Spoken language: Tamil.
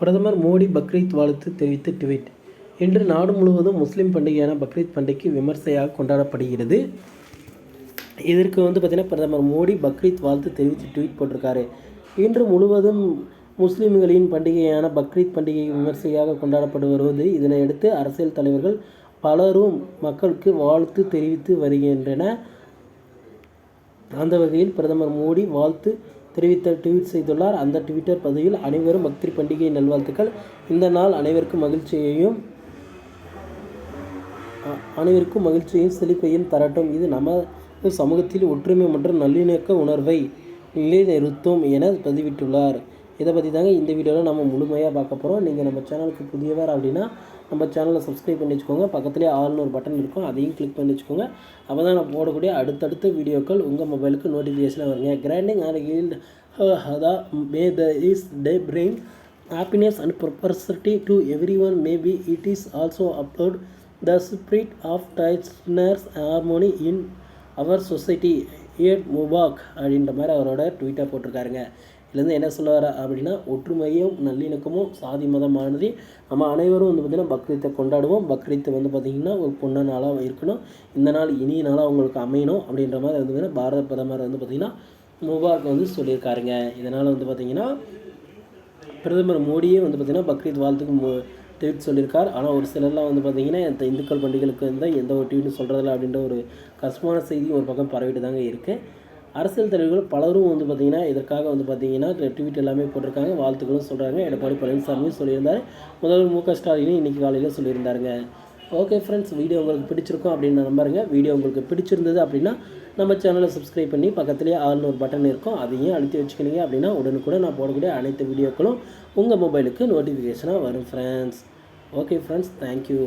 பிரதமர் மோடி பக்ரீத் வாழ்த்து தெரிவித்து ட்வீட். இன்று நாடு முழுவதும் முஸ்லீம் பண்டிகையான பக்ரீத் பண்டிகை விமர்சையாக கொண்டாடப்படுகிறது. இதற்கு வந்து பார்த்திங்கன்னா பிரதமர் மோடி பக்ரீத் வாழ்த்து தெரிவித்து ட்வீட் போட்டிருக்காரு. இன்று முழுவதும் முஸ்லீம்களின் பண்டிகையான பக்ரீத் பண்டிகை விமர்சையாக கொண்டாடப்பட்டு வருவது இதனையடுத்து அரசியல் தலைவர்கள் பலரும் மக்களுக்கு வாழ்த்து தெரிவித்து வருகின்றன அந்த வகையில் பிரதமர் மோடி வாழ்த்து தெரிவித்த ட்வீட் செய்துள்ளார். அந்த ட்விட்டர் பதிவில் அனைவரும் பக்ரீத் பண்டிகை நல்வாழ்த்துக்கள். இந்த நாள் அனைவருக்கும் மகிழ்ச்சியையும் அனைவருக்கும் மகிழ்ச்சியையும் செழிப்பையும் தரட்டும். இது நமது சமூகத்தில் ஒற்றுமை மற்றும் நல்லிணக்க உணர்வை நிலைநிறுத்தும் என பதிவிட்டுள்ளார். இதை பற்றி தாங்க இந்த வீடியோவில் நம்ம முழுமையாக பார்க்க போகிறோம் நீங்கள் நம்ம சேனலுக்கு புதியவர் அப்படின்னா நம்ம சேனலை சப்ஸ்கிரைப் பண்ணி வச்சுக்கோங்க. பக்கத்துலேயே ஆள்னு ஒரு பட்டன் இருக்கும். அதையும் கிளிக் பண்ணி வச்சுக்கோங்க. அப்போ தான் நான் போடக்கூடிய அடுத்தடுத்த வீடியோக்கள் உங்கள் மொபைலுக்கு நோட்டிஃபிகேஷனாக வருங்க. Granting are health hatha may the is day bring and and prosperity to may be it is also upload the spirit of tightness harmony in our society Eid Mubarak அப்படின்ற மாதிரி அவரோட ட்வீட்டாக போட்டிருக்காருங்க. இதுலேருந்து என்ன சொல்ல வர அப்படின்னா ஒற்றுமையும் நல்லிணக்கமும் சாதி மதமானது நம்ம அனைவரும் வந்து பார்த்திங்கன்னா பக்ரீத்தை கொண்டாடுவோம். பக்ரீத் வந்து பார்த்திங்கன்னா ஒரு பொண்ணு நாளாக இருக்கணும். இந்த நாள் இனிய நாளாக அவங்களுக்கு அமையணும் அப்படின்ற மாதிரி வந்து பார்த்திங்கன்னா பாரத பிரதமர் வந்து பார்த்திங்கன்னா முபாரக் வந்து சொல்லியிருக்காருங்க. இதனால் வந்து பார்த்திங்கன்னா பிரதமர் மோடியே வந்து பார்த்திங்கன்னா பக்ரீத் வாழ்த்துக்கு மு ட்வீட் சொல்லியிருக்கார். ஆனால் ஒரு சிலர்லாம் வந்து பார்த்திங்கன்னா இந்த இந்துக்கள் பண்டிகைகளுக்கு வந்து எந்த ஒரு ட்வீட்டும் சொல்கிறதில்ல அப்படின்ற ஒரு கஷ்டமான செய்தி ஒரு பக்கம் பரவிட்டு தாங்க இருக்குது அரசியல் தலைவர்கள் பலரும் வந்து பார்த்திங்கன்னா இதற்காக வந்து பார்த்திங்கன்னா ட்வீட் எல்லாமே போட்டிருக்காங்க. வாழ்த்துக்களும் சொல்கிறாங்க எடப்பாடி பழனிசாமியும் சொல்லியிருந்தார். முதல்வர் மு க ஸ்டாலினும் இன்றைக்கி காலையில் சொல்லியிருந்தாருங்க. ஓகே ஃப்ரெண்ட்ஸ் வீடியோ உங்களுக்கு பிடிச்சிருக்கும் அப்படின்னு நான் நம்புறேங்க. வீடியோ உங்களுக்கு பிடிச்சிருந்தது அப்படின்னா நம்ம சேனலை சப்ஸ்கிரைப் பண்ணி பக்கத்துலேயே ஆல்னு ஒரு பட்டன் இருக்கும். அதையும் அழுத்தி வச்சுக்கினீங்க அப்படின்னா உடனுக்குடன் நான் போடக்கூடிய அனைத்து வீடியோக்களும் உங்கள் மொபைலுக்கு நோட்டிஃபிகேஷனாக வரும் ஃப்ரெண்ட்ஸ் ஓகே ஃப்ரெண்ட்ஸ் தேங்க்யூ